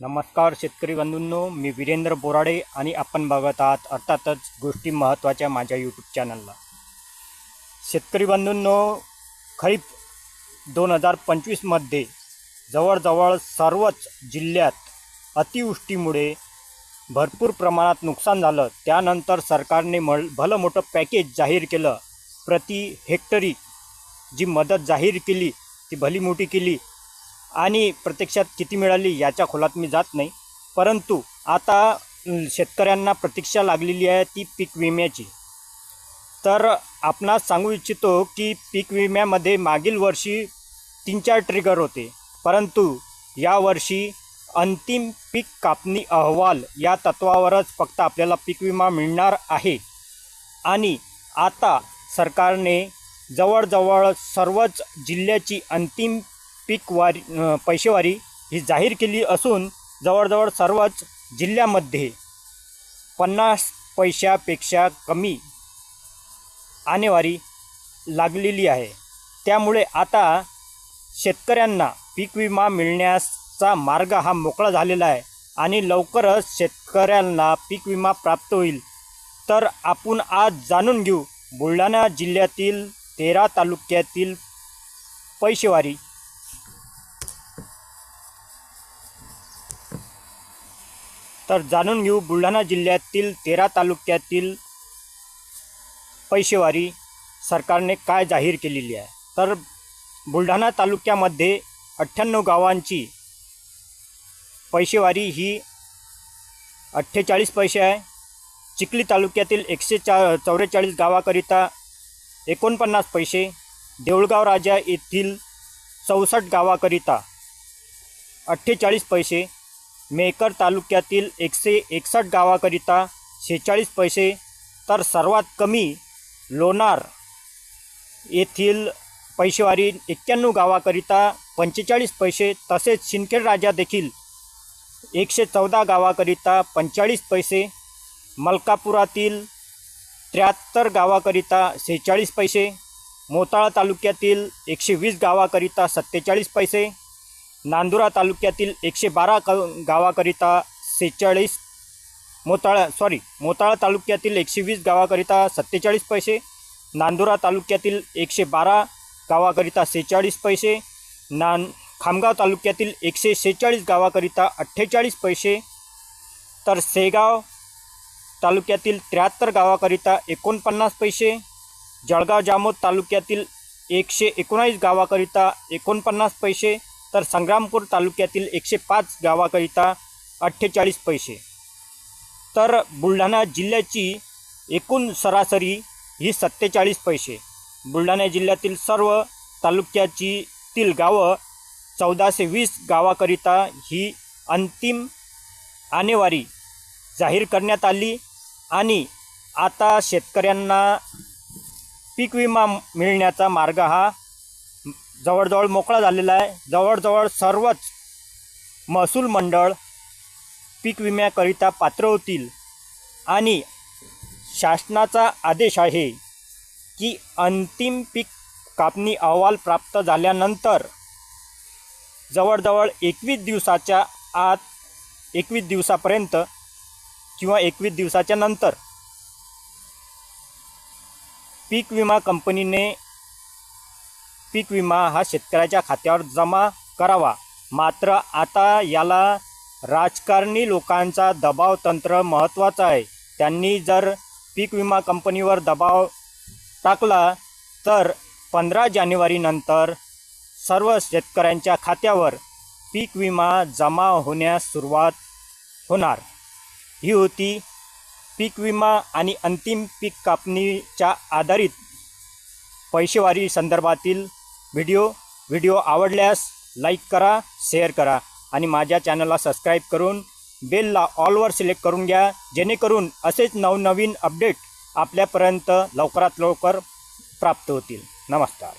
नमस्कार शेतकरी बंधूंनो मी वीरेंद्र बोराडे आणि आपण बघत आहात अर्थातच गोष्टी महत्त्वाच्या माझ्या यूट्यूब चॅनलला शेतकरी बंधूंनो खरीप दोन हजार पंचवीसमध्ये जवळजवळ सर्वच जिल्ह्यात अतिवृष्टीमुळे भरपूर प्रमाणात नुकसान झालं. त्यानंतर सरकारने मल भलं मोठं पॅकेज जाहीर केलं. प्रति हेक्टरी जी मदत जाहीर केली ती भली मोठी केली. आणि प्रत्यक्षात किती मिळाली याच्या खोलात मी जात नाही. परंतु आता शेतकऱ्यांना प्रतीक्षा लागलेली आहे ती पीक विम्याची. तर आपणास सांगू इच्छितो की पीक विम्यामध्ये मागील वर्षी तीन चार ट्रिगर होते. परंतु यावर्षी अंतिम पीक कापणी अहवाल या तत्वावरच फक्त आपल्याला पीक विमा मिळणार आहे. आणि आता सरकारने जवळजवळ सर्वच जिल्ह्याची अंतिम पीक वारी पैसेवारी ही जाहीर केली असून जवळजवळ सर्वच जिल्ह्यामध्ये पन्नास पैशापेक्षा कमी आणेवारी लागलेली आहे. त्यामुळे आता शेतकऱ्यांना पीक विमा मिळण्याचा मार्ग हा मोकळा झालेला आहे आणि लवकरच शेतकऱ्यांना पीक विमा प्राप्त होईल. तर आपण आज जाणून घेऊ बुलढाणा जिल्ह्यातील तेरा तालुक्यातील पैसेवारी तर जाणून घेऊ बुलढाणा जिल्ह्यातील तेरा तालुक्यातील पैसेवारी सरकारने काय जाहीर केलेली आहे. तर बुलढाणा तालुक्यामध्ये अठ्ठ्याण्णव गावांची पैसेवारी ही अठ्ठेचाळीस पैसे आहे. चिखली तालुक्यातील एकशे चा चौवेचाळीस गावाकरिता एकोणपन्नास पैसे देऊळगाव राजा येथील चौसष्ट गावाकरिता अठ्ठेचाळीस पैसे मेकर तालुक्यातील एकशे एकसष्ट गावाकरिता शेहेचाळीस पैसे तर सर्वात कमी लोणार येथील पैसेवारी एक्क्याण्णव गावाकरिता पंचेचाळीस पैसे तसेच शिंदखेड राजा देखील एकशे चौदा गावाकरिता पंचेचाळीस पैसे मलकापुरातील त्र्याहत्तर गावाकरिता सेहेचाळीस पैसे मोताळा तालुक्यातील एकशे वीस गावाकरिता सत्तेचाळीस पैसे नांदुरा तालुक्यातील एकशे बारा क गावाकरिता सेहेचाळीस मोताळा सॉरी मोताळा तालुक्यातील एकशे वीस गावाकरिता सत्तेचाळीस पैसे नांदुरा तालुक्यातील एकशे बारा गावाकरिता सेहेचाळीस पैसे नान खामगाव तालुक्यातील एकशे सेहेचाळीस गावाकरिता अठ्ठेचाळीस पैसे तर सेगाव तालुक्यातील त्र्याहत्तर गावाकरिता एकोणपन्नास पैसे जळगाव जामोद तालुक्यातील एकशे एकोणावीस गावाकरिता एकोणपन्नास पैसे तर संग्रामपूर तालुक्यातील एकशे पाच गावाकरिता अठ्ठेचाळीस पैसे. तर बुलढाणा जिल्ह्याची एकूण सरासरी ही सत्तेचाळीस पैसे. बुलढाणा जिल्ह्यातील सर्व तालुक्याची तील गावं चौदाशे वीस गावाकरिता ही अंतिम आणेवारी जाहीर करण्यात आली आणि आता शेतकऱ्यांना पीक विमा मिळण्याचा मार्ग हा जवळजवळ मोकळा झालेला आहे. जवळजवळ सर्वच महसूल मंडळ पीक विम्याकरिता पात्र होतील. आणि शासनाचा आदेश आहे की अंतिम पीक कापणी अहवाल प्राप्त झाल्यानंतर जवळजवळ एकवीस दिवसाच्या आत एकवीस दिवसापर्यंत किंवा एकवीस दिवसाच्या नंतर पीक विमा कंपनीने पीक विमा हा शेतकऱ्याच्या खात्यावर जमा करावा. मात्र आता याला राजकारणी लोकांचा दबाव तंत्र महत्त्वाचं आहे. त्यांनी जर पीक विमा कंपनीवर दबाव टाकला तर पंधरा जानेवारीनंतर सर्व शेतकऱ्यांच्या खात्यावर पीक विमा जमा होण्यास सुरुवात होणार. ही होती पीक विमा आणि अंतिम पीक कापणीच्या आधारित पैसेवारी संदर्भातील व्हिडिओ व्हिडिओ आवडल्यास लाईक करा शेअर करा आणि माझ्या चॅनलला सबस्क्राईब करून बेलला ऑलवर सिलेक्ट करून घ्या जेणेकरून असेच नवनवीन अपडेट आपल्यापर्यंत लवकरात लवकर प्राप्त होतील. नमस्कार.